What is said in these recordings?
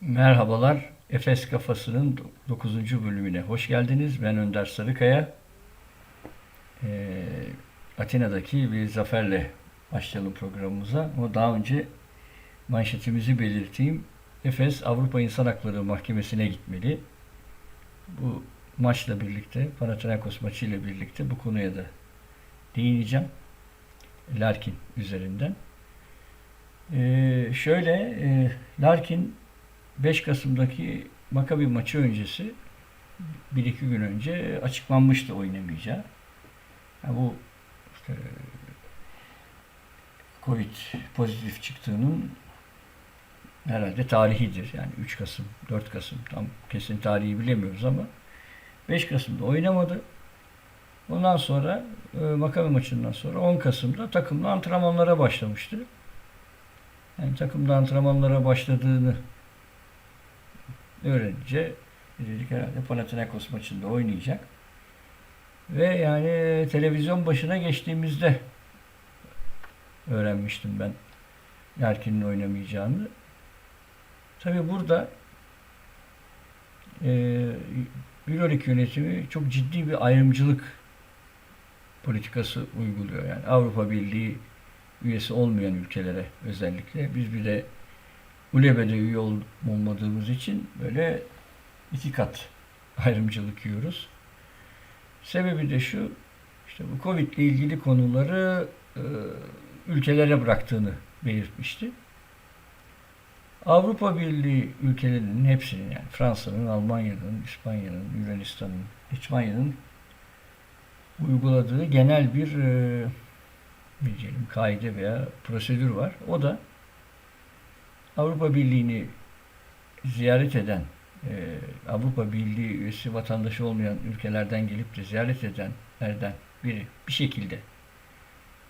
Merhabalar, Efes Kafası'nın 9. bölümüne hoş geldiniz. Ben Önder Sarıkaya. Ee, Atina'daki bir zaferle başlayalım programımıza. Ama daha önce manşetimizi belirteyim. Efes Avrupa İnsan Hakları Mahkemesi'ne gitmeli. Bu maçla birlikte, Panathinaikos maçıyla birlikte bu konuya da değineceğim. Larkin üzerinden. Ee, şöyle, e, Larkin 5 Kasım'daki Makabi maçı öncesi bir iki gün önce açıklanmıştı oynamayacağı. Yani bu işte, Covid pozitif çıktığının herhalde tarihidir. Yani 3 Kasım, 4 Kasım tam kesin tarihi bilemiyoruz ama 5 Kasım'da oynamadı. Ondan sonra e, Makabi maçından sonra 10 Kasım'da takımla antrenmanlara başlamıştı. Yani takımda antrenmanlara başladığını öğrenince dedik herhalde Panathinaikos maçında oynayacak. Ve yani televizyon başına geçtiğimizde öğrenmiştim ben Larkin'in oynamayacağını. Tabi burada e, Euroleague yönetimi çok ciddi bir ayrımcılık politikası uyguluyor. Yani Avrupa Birliği üyesi olmayan ülkelere özellikle. Biz bir de ULEB'de üye ol- olmadığımız için böyle iki kat ayrımcılık yiyoruz. Sebebi de şu, işte bu Covid ile ilgili konuları e, ülkelere bıraktığını belirtmişti. Avrupa Birliği ülkelerinin hepsinin yani Fransa'nın, Almanya'nın, İspanya'nın, Yunanistan'ın, İspanya'nın uyguladığı genel bir e, diyelim kaide veya prosedür var. O da Avrupa Birliği'ni ziyaret eden, e, Avrupa Birliği üyesi vatandaşı olmayan ülkelerden gelip de ziyaret edenlerden biri bir şekilde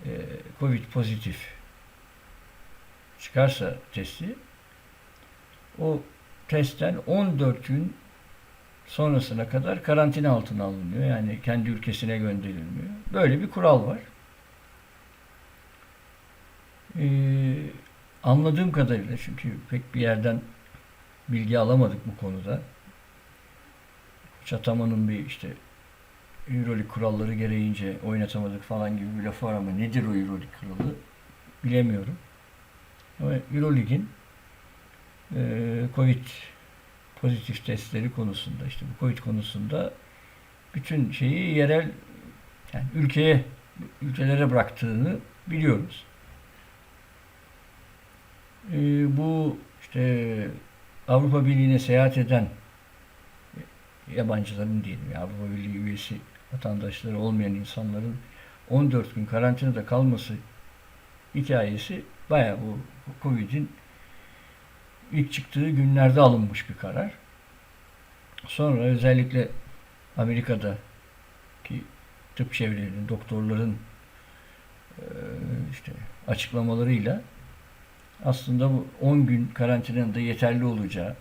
e, Covid pozitif çıkarsa testi, o testten 14 gün sonrasına kadar karantina altına alınıyor. Yani kendi ülkesine gönderilmiyor. Böyle bir kural var. Ee, anladığım kadarıyla çünkü pek bir yerden bilgi alamadık bu konuda. Çataman'ın bir işte Euroleague kuralları gereğince oynatamadık falan gibi bir lafı var ama nedir o Euroleague kuralı bilemiyorum. Ama Euroleague'in e, Covid pozitif testleri konusunda işte bu Covid konusunda bütün şeyi yerel yani ülkeye ülkelere bıraktığını biliyoruz. Ee, bu işte Avrupa Birliği'ne seyahat eden yabancıların diyelim ya, Avrupa Birliği üyesi vatandaşları olmayan insanların 14 gün karantinada kalması hikayesi bayağı bu Covid'in ilk çıktığı günlerde alınmış bir karar. Sonra özellikle Amerika'da ki tıp çevrelerinin, doktorların eee, işte açıklamalarıyla aslında bu 10 gün karantinanın da yeterli olacağı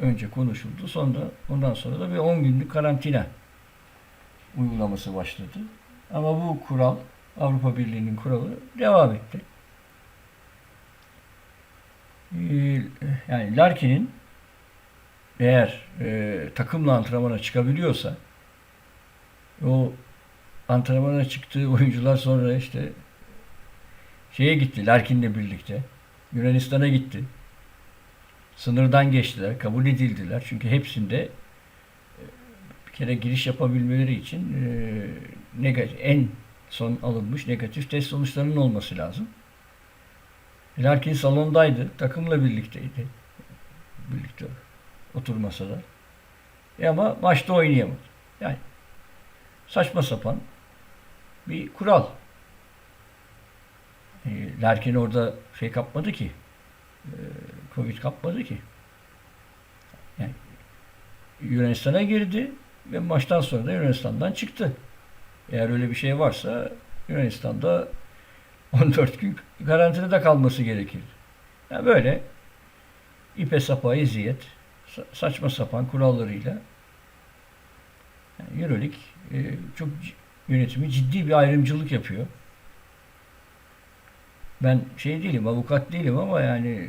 önce konuşuldu. Sonra ondan sonra da bir 10 günlük karantina uygulaması başladı. Ama bu kural Avrupa Birliği'nin kuralı devam etti. Ee, Yani Larkin'in eğer e, takımla antrenmana çıkabiliyorsa o antrenmana çıktığı oyuncular sonra işte şeye gitti Larkin'le birlikte. Yunanistan'a gitti. Sınırdan geçtiler, kabul edildiler. Çünkü hepsinde e, bir kere giriş yapabilmeleri için e, negatif, en son alınmış negatif test sonuçlarının olması lazım. Larkin salondaydı, takımla birlikteydi. Birlikte oturmasalar. E ama maçta oynayamadı. Yani saçma sapan bir kural. E, Larkin orada şey kapmadı ki. e, Covid kapmadı ki. Yani Yunanistan'a girdi ve maçtan sonra da Yunanistan'dan çıktı. Eğer öyle bir şey varsa Yunanistan'da 14 gün karantinada kalması gerekir. Yani böyle ipe sapa eziyet, sa- saçma sapan kurallarıyla yani Euroleague e, çok yönetimi ciddi bir ayrımcılık yapıyor. Ben şey değilim, avukat değilim ama yani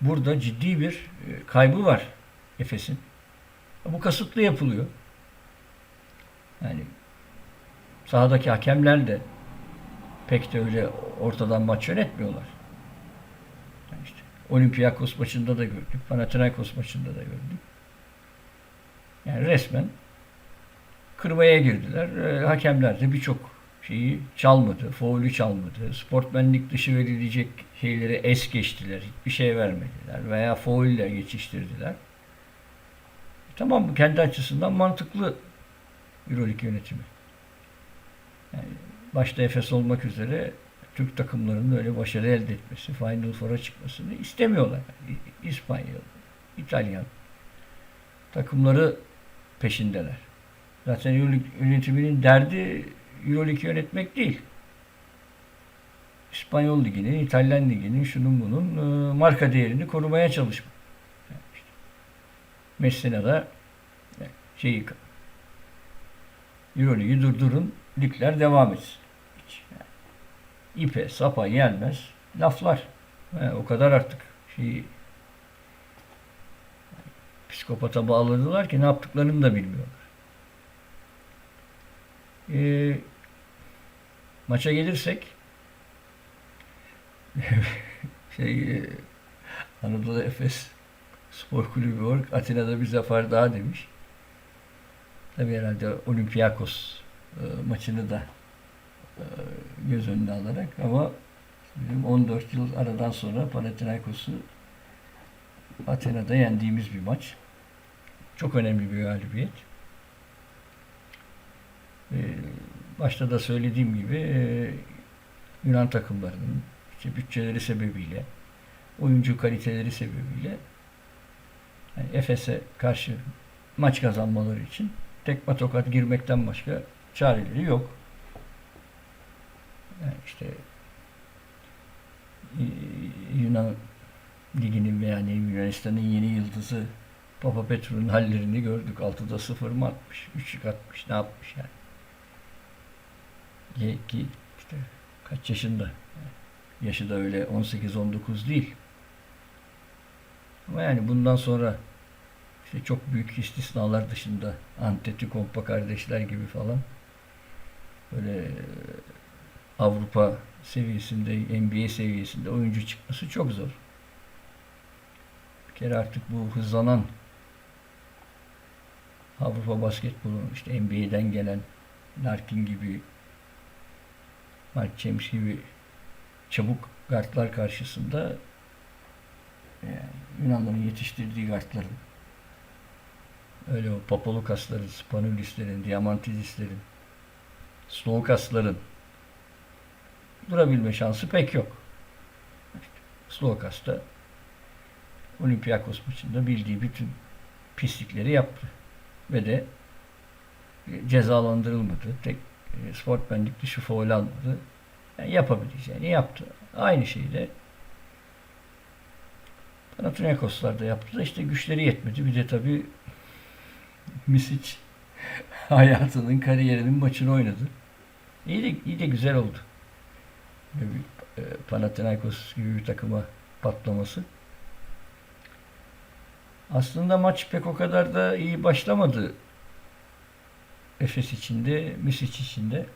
burada ciddi bir e, kaybı var Efes'in. Bu kasıtlı yapılıyor. Yani sahadaki hakemler de pek de öyle ortadan maç yönetmiyorlar. Yani işte Olympiakos maçında da gördük, Panathinaikos maçında da gördük. Yani resmen kırmaya girdiler. E, hakemler de birçok şeyi çalmadı, faulü çalmadı. Sportmenlik dışı verilecek şeyleri es geçtiler. Hiçbir şey vermediler veya faulle geçiştirdiler. Tamam kendi açısından mantıklı Euroleague yönetimi. Yani başta Efes olmak üzere Türk takımlarının öyle başarı elde etmesi, Final Four'a çıkmasını istemiyorlar. İspanyol, İtalyan takımları peşindeler. Zaten yönetiminin derdi Euroleague yönetmek değil. İspanyol Ligi'nin, İtalyan Ligi'nin, şunun bunun e, marka değerini korumaya çalışmak. Yani işte Messina'da yani şeyi Euroleague'i durdurun, ligler devam etsin. Hiç yani ipe, sapa gelmez laflar. Yani o kadar artık şeyi psikopata bağladılar ki ne yaptıklarını da bilmiyorlar. Ee, maça gelirsek şey e, Anadolu Efes Spor Kulübü olarak Atina'da bir zafer daha demiş. Tabii herhalde Olympiakos e, maçını da e, göz önüne alarak ama bizim 14 yıl aradan sonra Panathinaikos'u Atina'da yendiğimiz bir maç. Çok önemli bir galibiyet. Ee, başta da söylediğim gibi e, Yunan takımlarının işte bütçeleri sebebiyle, oyuncu kaliteleri sebebiyle yani Efes'e karşı maç kazanmaları için tekme tokat girmekten başka çareleri yok. Yani işte e, Yunan liginin yani Yunanistan'ın yeni yıldızı Papa Petru'nun hallerini gördük. 6'da 0 mı atmış, 3'lük atmış, ne yapmış yani. İşte kaç yaşında? Yaşı da öyle 18-19 değil. Ama yani bundan sonra işte çok büyük istisnalar dışında Antetokounmpo kardeşler gibi falan böyle Avrupa seviyesinde, NBA seviyesinde oyuncu çıkması çok zor. Bir kere artık bu hızlanan Avrupa basketbolu, işte NBA'den gelen Larkin gibi, Mike James gibi çabuk guardlar karşısında yani Yunanların yetiştirdiği guardların öyle o Papolokasların, Spanulislerin, Diamantidislerin, Slokasların durabilme şansı pek yok. İşte Slokas da Olympiakos maçında bildiği bütün pislikleri yaptı. Ve de cezalandırılmadı. Tek e, sportmenlik dışı faul almadı. Yani yapabileceğini yaptı. Aynı şeyi de Panathinaikoslar da yaptı da işte güçleri yetmedi. Bir de tabii Misic hayatının, kariyerinin maçını oynadı. İyi de, iyi de güzel oldu. E, Panathinaikos gibi bir takıma patlaması. Aslında maç pek o kadar da iyi başlamadı. Efes içinde, Misic içinde.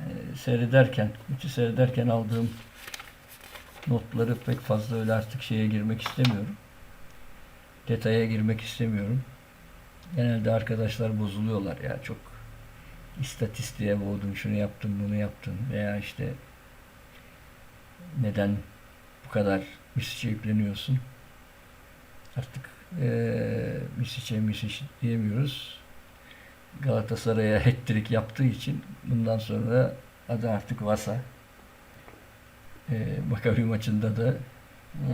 Yani seyrederken, maçı seyrederken aldığım notları pek fazla öyle artık şeye girmek istemiyorum. Detaya girmek istemiyorum. Genelde arkadaşlar bozuluyorlar ya çok istatistiğe boğdun, şunu yaptın, bunu yaptın veya işte neden bu kadar Misic'e yükleniyorsun? Artık e, Misic'e Misic diyemiyoruz. Galatasaray'a hat-trick yaptığı için bundan sonra adı artık Vasa. E, Maccabi maçında da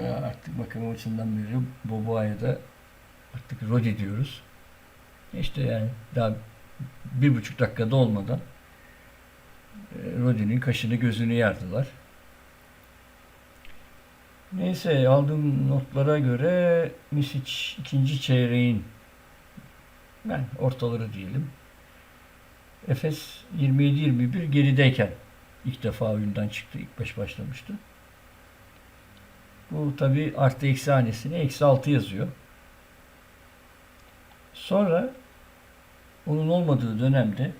e, artık Maccabi maçından beri Boboa'ya da artık Rodi diyoruz. İşte yani daha bir buçuk dakikada olmadan e, Rodi'nin kaşını gözünü yardılar. Neyse aldığım notlara göre Misic ikinci çeyreğin yani ortaları diyelim. Efes 27-21 gerideyken ilk defa oyundan çıktı. İlk baş başlamıştı. Bu tabi artı eksi hanesine eksi 6 yazıyor. Sonra onun olmadığı dönemde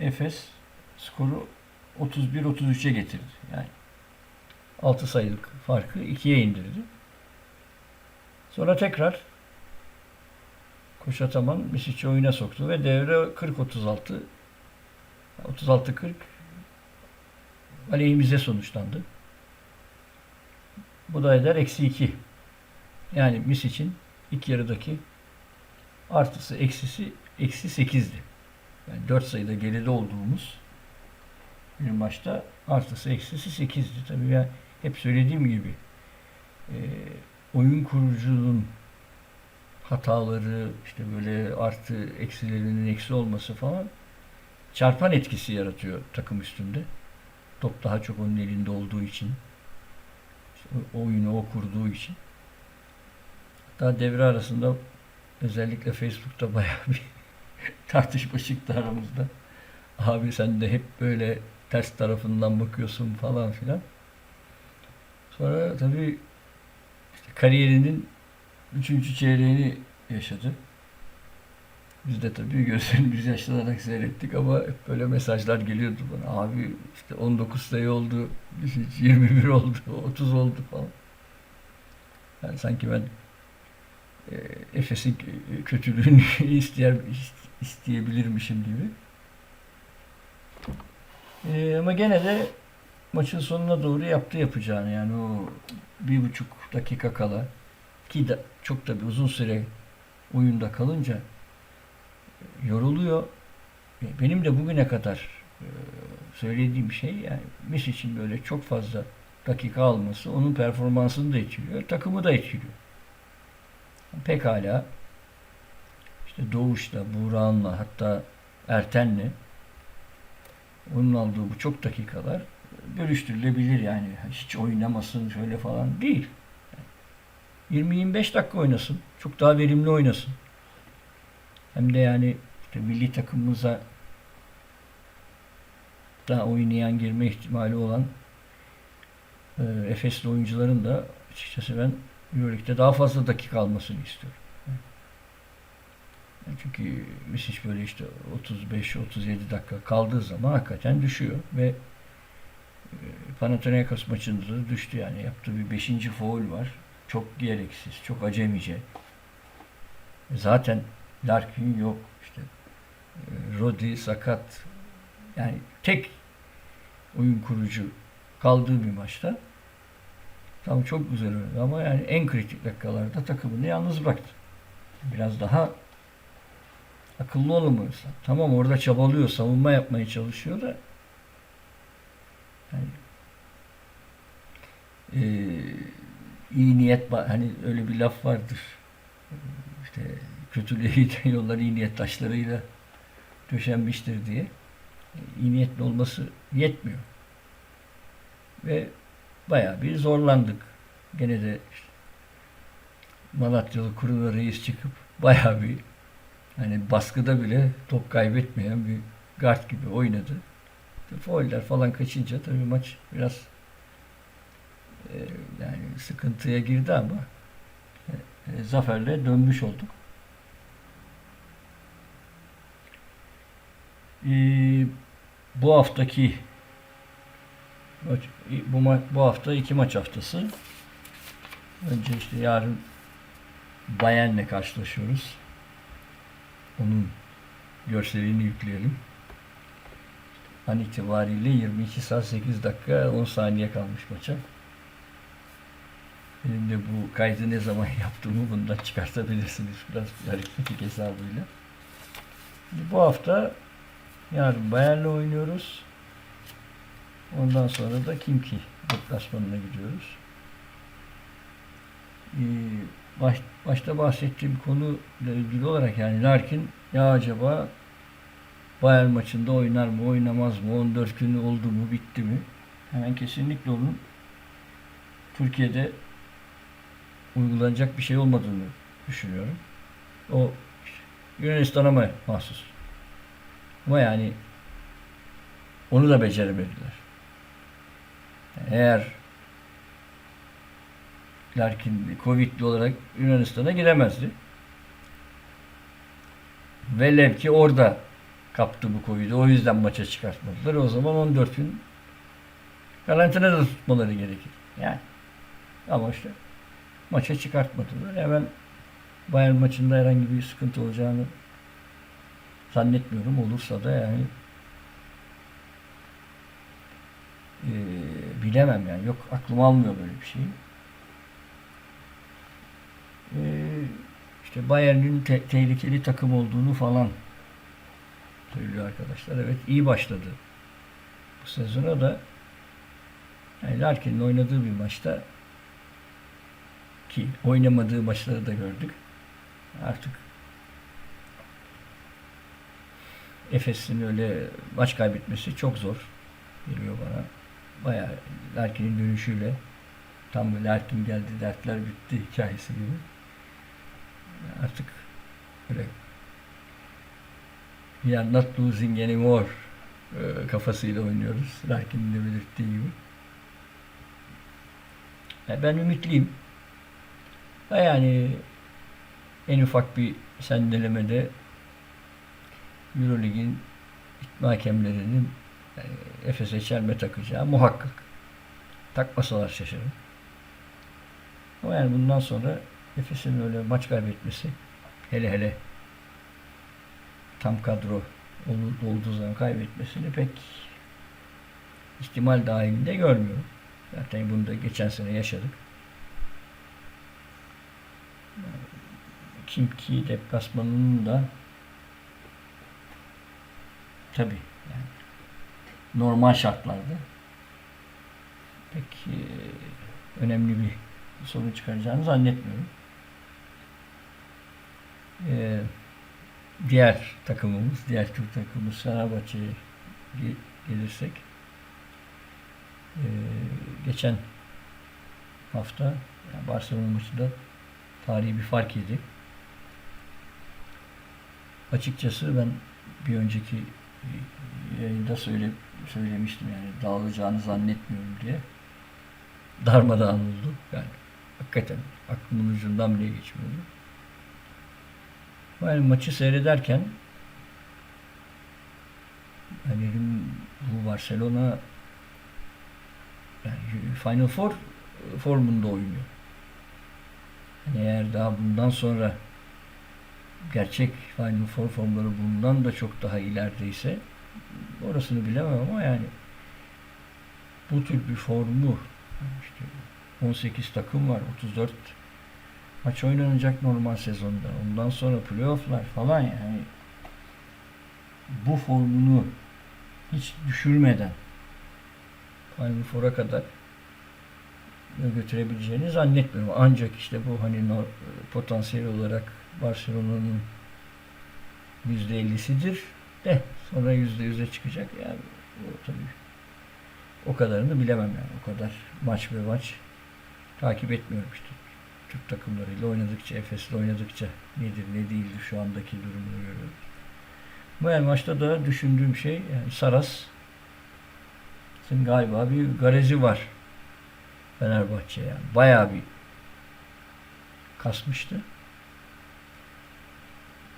Efes skoru 31-33'e getirdi. Yani 6 sayılık farkı 2'ye indirdi. Sonra tekrar Koşataman Misic'i oyuna soktu ve devre 40-36 36-40 aleyhimize sonuçlandı. Bu da eder eksi 2. Yani Misic'in ilk yarıdaki artısı eksisi eksi 8'di. Yani 4 sayıda geride olduğumuz bir maçta artısı eksisi 8'di. Tabii ya hep söylediğim gibi e, oyun kurucunun hataları işte böyle artı eksilerinin eksi olması falan çarpan etkisi yaratıyor takım üstünde. Top daha çok onun elinde olduğu için işte oyunu o kurduğu için. Daha devre arasında özellikle Facebook'ta bayağı bir tartışma çıktı aramızda. Abi sen de hep böyle ters tarafından bakıyorsun falan filan. Sonra tabii işte kariyerinin üçüncü çeyreğini yaşadı. Biz de tabii gözlerimizi yaşlanarak seyrettik ama hep böyle mesajlar geliyordu bana. Abi işte 19 sayı oldu, 21 oldu, 30 oldu falan. Yani sanki ben e, Efes'in kötülüğünü isteyer, isteyebilirmişim gibi. E, ama gene de maçın sonuna doğru yaptı yapacağını yani o bir buçuk dakika kala ki çok da bir uzun süre oyunda kalınca yoruluyor. Benim de bugüne kadar e, söylediğim şey yani Mis için böyle çok fazla dakika alması onun performansını da etkiliyor, takımı da etkiliyor. Pekala işte Doğuş'la, Buğra'nla hatta Erten'le onun aldığı bu çok dakikalar görüştürülebilir yani. Hiç oynamasın şöyle falan değil. 20-25 dakika oynasın. Çok daha verimli oynasın. Hem de yani işte milli takımımıza daha oynayan girme ihtimali olan e, Efesli oyuncuların da açıkçası ben Euroleague'de daha fazla dakika almasını istiyorum. Yani çünkü Misic böyle işte 35-37 dakika kaldığı zaman hakikaten düşüyor ve e, Panathinaikos maçında da düştü yani. Yaptığı bir 5. foul var. Çok gereksiz, çok acemice. Zaten Larkin yok. işte e, Rodi sakat. Yani tek oyun kurucu kaldığı bir maçta tam çok güzel oynadı ama yani en kritik dakikalarda takımını yalnız bıraktı. Biraz daha akıllı olamıyorsa. Tamam orada çabalıyor, savunma yapmaya çalışıyor da yani, e, iyi niyet hani öyle bir laf vardır. İşte kötülüğe giden yollar iyi niyet taşlarıyla döşenmiştir diye. İyi niyetli olması yetmiyor. Ve bayağı bir zorlandık. Gene de işte Malatyalı kurula reis çıkıp bayağı bir hani baskıda bile top kaybetmeyen bir guard gibi oynadı. Fauller falan kaçınca tabii maç biraz e, yani sıkıntıya girdi ama e, zaferle dönmüş olduk. E, bu haftaki bu, ma bu hafta iki maç haftası. Önce işte yarın Bayern'le karşılaşıyoruz. Onun görselini yükleyelim. An itibariyle 22 saat 8 dakika 10 saniye kalmış maça. De bu kaydı ne zaman yaptığımı bundan çıkartabilirsiniz biraz aritmetik hesabıyla. Bu hafta yarın Bayern'le oynuyoruz. Ondan sonra da Kimki deplasmanına gidiyoruz. Ee, baş, başta bahsettiğim konu ile ilgili olarak yani Larkin ya acaba Bayern maçında oynar mı oynamaz mı 14 günü oldu mu bitti mi hemen kesinlikle onun Türkiye'de uygulanacak bir şey olmadığını düşünüyorum. O Yunanistan'a mı mahsus? Ama yani onu da beceremediler. eğer Larkin Covid'li olarak Yunanistan'a giremezdi. Velev ki orada kaptı bu Covid'i. O yüzden maça çıkartmadılar. O zaman 14 gün karantinada tutmaları gerekir. Yani. Ama işte maça çıkartmadılar. Hemen Bayern maçında herhangi bir sıkıntı olacağını zannetmiyorum. Olursa da yani e, bilemem yani. Yok aklım almıyor böyle bir şeyi. E, işte Bayern'in te- tehlikeli takım olduğunu falan söylüyor arkadaşlar. Evet iyi başladı bu sezona da yani Larkin'in oynadığı bir maçta ki oynamadığı maçları da gördük. Artık Efes'in öyle maç kaybetmesi çok zor geliyor bana. Bayağı Larkin'in dönüşüyle tam böyle Larkin geldi dertler bitti hikayesi gibi. Artık böyle we are not losing anymore e, kafasıyla oynuyoruz. Larkin'in de belirttiği gibi. Ben ümitliyim. Yani en ufak bir sendelemede Eurolig'in hakemlerinin e, Efes'e çelme takacağı muhakkak. Takmasalar şaşırırım. Ama yani bundan sonra Efes'in öyle maç kaybetmesi hele hele tam kadro ol- olduğu zaman kaybetmesini pek ihtimal dahilinde görmüyorum. Zaten bunu da geçen sene yaşadık. Kimki deplasmanının da tabi yani normal şartlarda pek e, önemli bir sorun çıkaracağını zannetmiyorum. E, diğer takımımız, diğer Türk takımımız Fenerbahçe'ye ge- gelirsek e, geçen hafta yani Barcelona maçında tarihi bir fark yedi. Açıkçası ben bir önceki yayında söyle, söylemiştim yani dağılacağını zannetmiyorum diye. Darmadağın oldu. Yani hakikaten aklımın ucundan bile geçmiyordu. Yani maçı seyrederken yani bu Barcelona yani Final Four formunda oynuyor. Eğer daha bundan sonra gerçek Final Four formları bundan da çok daha ilerideyse orasını bilemem ama yani bu tür bir formu işte 18 takım var 34 maç oynanacak normal sezonda ondan sonra playofflar falan yani bu formunu hiç düşürmeden Final Four'a kadar götürebileceğini zannetmiyorum. Ancak işte bu hani no- potansiyel olarak Barcelona'nın yüzde ellisidir de sonra yüzde yüze çıkacak yani o tabii o kadarını bilemem yani o kadar maç ve maç takip etmiyorum işte Türk takımlarıyla oynadıkça Efes'le oynadıkça nedir ne değildir şu andaki durumunu görüyoruz. Bu yani maçta da düşündüğüm şey yani Saras galiba bir garezi var Fenerbahçe yani. Bayağı bir kasmıştı.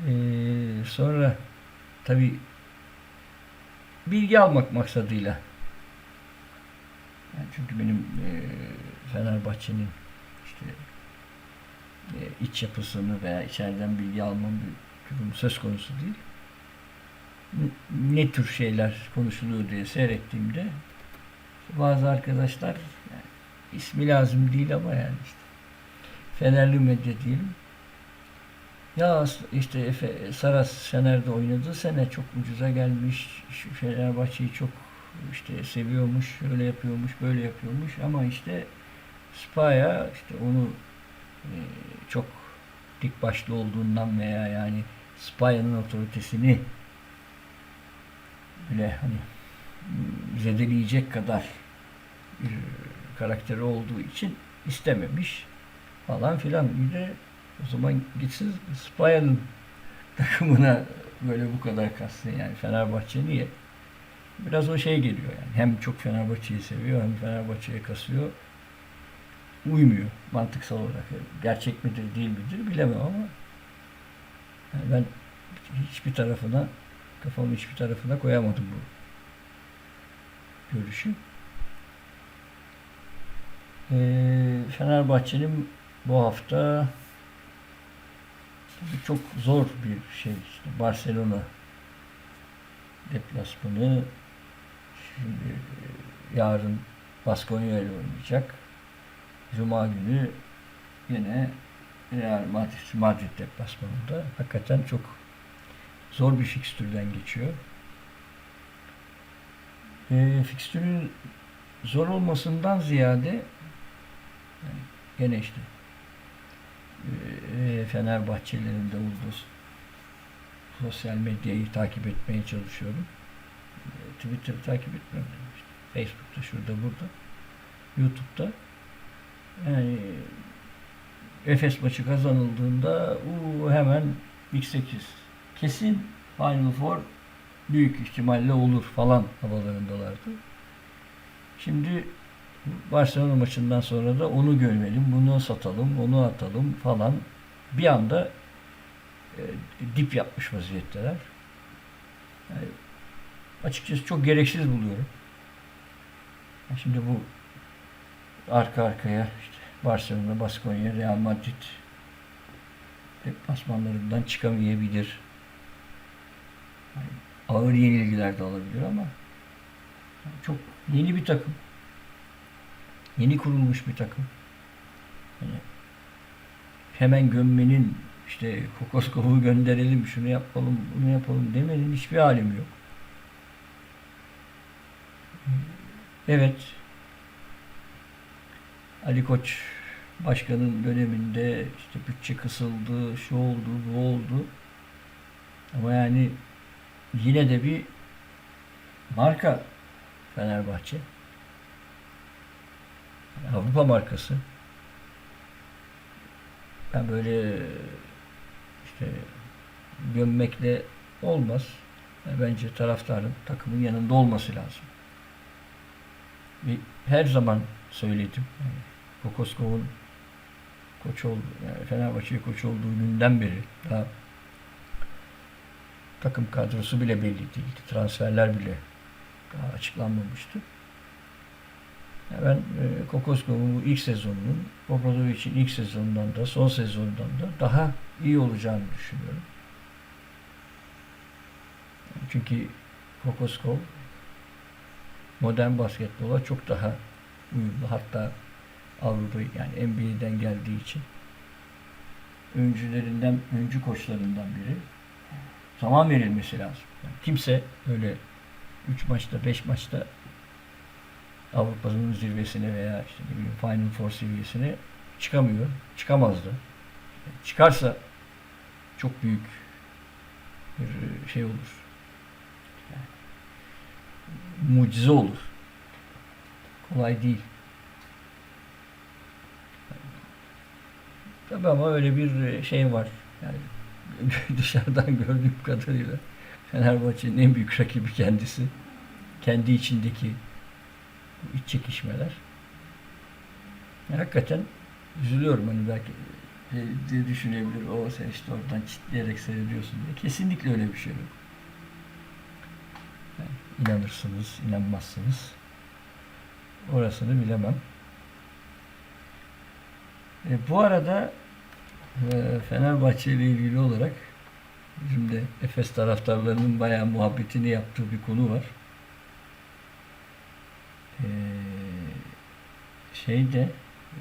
Ee, sonra tabi bilgi almak maksadıyla yani çünkü benim e, Fenerbahçe'nin işte e, iç yapısını veya içeriden bilgi almam bir durum söz konusu değil. Ne- Ne tür şeyler konuşuluyor diye seyrettiğimde bazı arkadaşlar ismi lazım değil ama yani işte Fenerli medya diyelim. Ya işte Efe, Saras Fener'de oynadığı sene çok ucuza gelmiş. Fenerbahçe'yi çok işte seviyormuş, öyle yapıyormuş, böyle yapıyormuş ama işte Spaya işte onu e, çok dik başlı olduğundan veya yani Spaya'nın otoritesini bile hani zedeleyecek kadar bir karakteri olduğu için istememiş falan filan. Bir de o zaman gitsin Spaya'nın takımına böyle bu kadar kastın yani Fenerbahçe niye? Biraz o şey geliyor yani. Hem çok Fenerbahçe'yi seviyor hem Fenerbahçe'ye kasıyor. uymuyor mantıksal olarak. Gerçek midir değil midir bilemem ama yani ben hiçbir tarafına kafamın hiçbir tarafına koyamadım bu görüşü. Ee, Fenerbahçe'nin bu hafta çok zor bir şey. İşte Barcelona deplasmanı şimdi e, yarın Baskonya ile oynayacak. Cuma günü yine Real Madrid, Madrid deplasmanında hakikaten çok zor bir fikstürden geçiyor. E, fikstürün zor olmasından ziyade gene işte e, Fenerbahçelilerin de olduğu sosyal medyayı takip etmeye çalışıyorum. E, Twitter'ı takip etmiyorum. İşte Facebook'ta, şurada, burada. YouTube'da. Yani Efes maçı kazanıldığında uu, hemen X8 kesin Final Four büyük ihtimalle olur falan havalarındalardı. Şimdi Barcelona maçından sonra da onu gömelim, bunu satalım, onu atalım falan bir anda e, dip yapmış vaziyetteler. Yani açıkçası çok gereksiz buluyorum. Şimdi bu arka arkaya işte Barcelona, Baskonya, Real Madrid deplasmanlarından çıkamayabilir. Yani ağır yenilgiler de alabilir ama çok yeni bir takım. Yeni kurulmuş bir takım. Yani hemen gömmenin işte Kokoskov'u gönderelim, şunu yapalım, bunu yapalım demenin hiçbir alemi yok. Evet, Ali Koç başkanın döneminde işte bütçe kısıldı, şu oldu, bu oldu. Ama yani yine de bir marka Fenerbahçe. Avrupa markası. Ben böyle işte gömmekle olmaz. Yani bence taraftarın takımın yanında olması lazım. Ve her zaman söyledim. Yani Kokoskov'un koç oldu, yani Fenerbahçe koç olduğu günden beri daha takım kadrosu bile belli değildi. Transferler bile daha açıklanmamıştı. Ben e, Kokoskov'un ilk sezonunun Obradovic'in ilk sezonundan da son sezonundan da daha iyi olacağını düşünüyorum. Çünkü Kokoskov modern basketbola çok daha uyumlu. Hatta Avrupa yani NBA'den geldiği için öncülerinden, öncü koçlarından biri zaman verilmesi lazım. Yani kimse öyle 3 maçta, 5 maçta Avrupa'nın zirvesine veya işte ne bileyim Final Four seviyesine çıkamıyor. Çıkamazdı. Çıkarsa çok büyük bir şey olur. Yani, mucize olur. Kolay değil. Tabii ama öyle bir şey var. Yani dışarıdan gördüğüm kadarıyla Fenerbahçe'nin en büyük rakibi kendisi. Kendi içindeki iç çekişmeler. Yani hakikaten üzülüyorum hani belki e, diye düşünebilir. O sen işte oradan çitleyerek seyrediyorsun diye. Kesinlikle öyle bir şey yok. Yani inanırsınız, inanmazsınız. Orasını bilemem. E, bu arada e, Fenerbahçe ile ilgili olarak bizim de Efes taraftarlarının bayağı muhabbetini yaptığı bir konu var. E, şeyde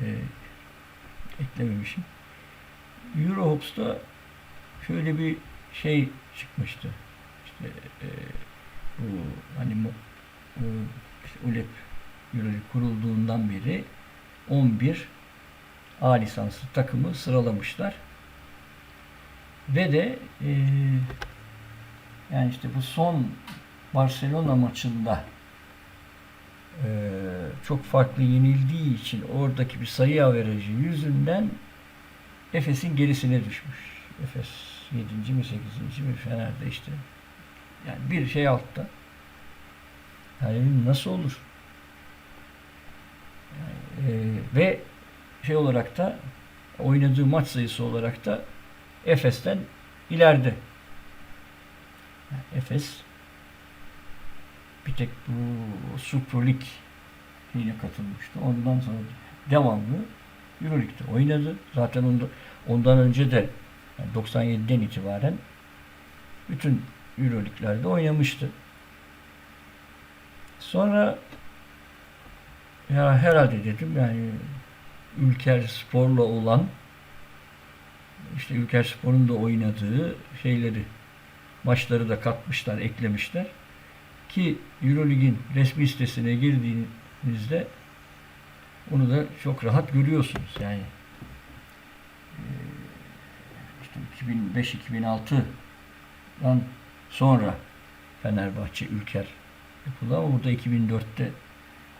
e, eklememişim. Eurohops'ta şöyle bir şey çıkmıştı. İşte e, bu hani e, işte ULEP kurulduğundan beri 11 A lisanslı takımı sıralamışlar. Ve de e, yani işte bu son Barcelona maçında e, çok farklı yenildiği için oradaki bir sayı averajı yüzünden Efes'in gerisine düşmüş. Efes 7. mi 8. mi Fener'de işte. Yani bir şey altta. Yani nasıl olur? Yani, e, ve şey olarak da oynadığı maç sayısı olarak da Efes'ten ileride. Yani Efes bir tek bu Super Lig şeyine katılmıştı. Ondan sonra devamlı Euroleague'de oynadı. Zaten onda, ondan önce de yani 97'den itibaren bütün Euroleague'lerde oynamıştı. Sonra ya herhalde dedim yani Ülker Spor'la olan işte Ülker Spor'un da oynadığı şeyleri maçları da katmışlar, eklemişler. Ki Eurolig'in resmi sitesine girdiğinizde onu da çok rahat görüyorsunuz. Yani e, işte 2005-2006'dan sonra Fenerbahçe Ülker yapıldı ama burada 2004'te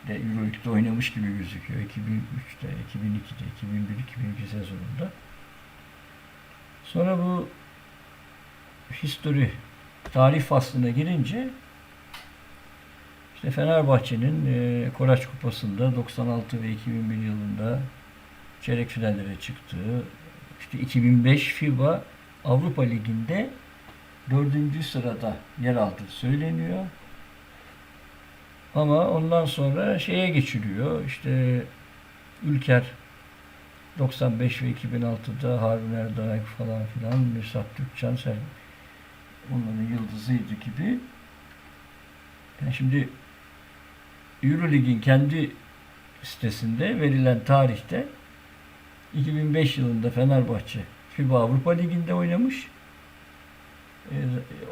de Euroleague'de oynamış gibi gözüküyor. 2003'te, 2002'de, 2001-2002 sezonunda. Sonra bu history tarih faslına girince işte Fenerbahçe'nin e, Koraç Kupası'nda 96 ve 2001 yılında çeyrek finallere çıktığı, işte 2005 FIBA Avrupa Ligi'nde dördüncü sırada yer aldığı söyleniyor. Ama ondan sonra şeye geçiliyor. İşte Ülker 95 ve 2006'da Harun Erdoğan falan filan Müsat Türkçan sen onların yıldızıydı gibi. Yani şimdi Eurolig'in kendi sitesinde verilen tarihte 2005 yılında Fenerbahçe FIBA Avrupa Ligi'nde oynamış. Ee,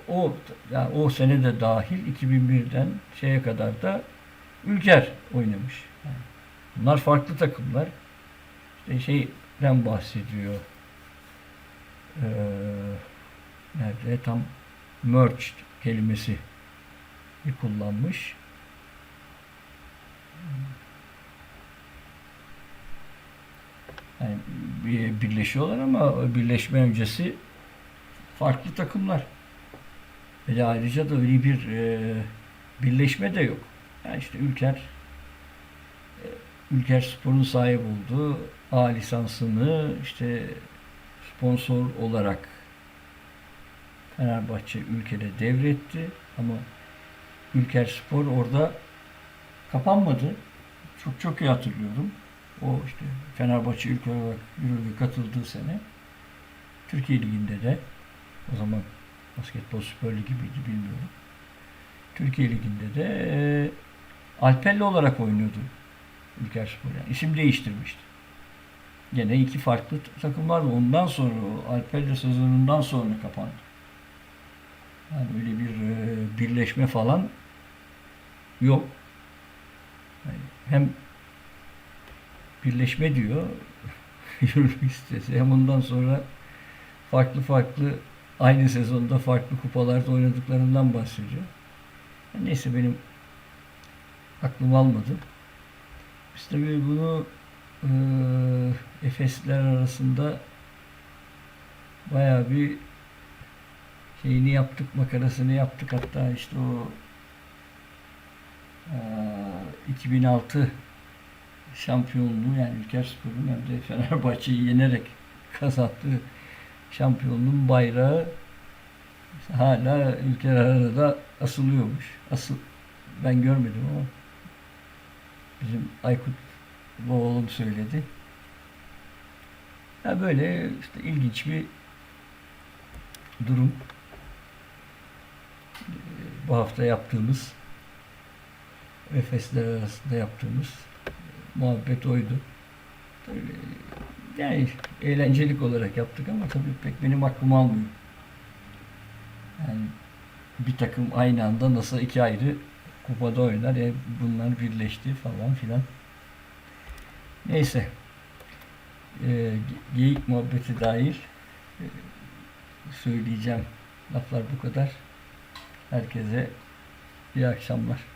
o yani o sene de dahil 2001'den şeye kadar da Ülker oynamış. Bunlar farklı takımlar. İşte şeyden bahsediyor. Ee, nerede tam merged kelimesi kullanmış. Yani birleşiyorlar ama birleşme öncesi farklı takımlar. Ve ayrıca da öyle bir e, birleşme de yok. Yani işte Ülker e, Ülker Spor'un sahip olduğu A lisansını işte sponsor olarak Fenerbahçe ülkede devretti ama Ülker Spor orada kapanmadı. Çok çok iyi hatırlıyorum. O işte Fenerbahçe ülke olarak Euroleague'e katıldığı sene Türkiye Ligi'nde de o zaman Basketbol Süper Ligi miydi bilmiyorum. Türkiye Ligi'nde de e, Alpelli olarak oynuyordu Ülker Spor. Yani isim değiştirmişti. Gene iki farklı takım vardı. Ondan sonra Alpelli sezonundan sonra kapandı. Yani öyle bir e, birleşme falan yok. Hem birleşme diyor Euroleague sitesi hem ondan sonra farklı farklı aynı sezonda farklı kupalarda oynadıklarından bahsediyor. Neyse benim aklım almadı. Biz tabii bunu e, Efesler arasında bayağı bir şeyini yaptık, makarasını yaptık. Hatta işte o 2006 şampiyonluğu yani Ülker Spor'un hem de Fenerbahçe'yi yenerek kazandığı şampiyonluğun bayrağı hala ülkeler arasında asılıyormuş. Asıl ben görmedim ama bizim Aykut Boğoğlu'm söyledi. Ya böyle işte ilginç bir durum. Bu hafta yaptığımız Efesler arasında yaptığımız muhabbet oydu. Tabii, yani eğlencelik olarak yaptık ama tabii pek benim aklım almıyor. Yani bir takım aynı anda nasıl iki ayrı kupada oynar ya bunlar birleşti falan filan. Neyse. E, geyik muhabbeti dahil e, söyleyeceğim laflar bu kadar. Herkese iyi akşamlar.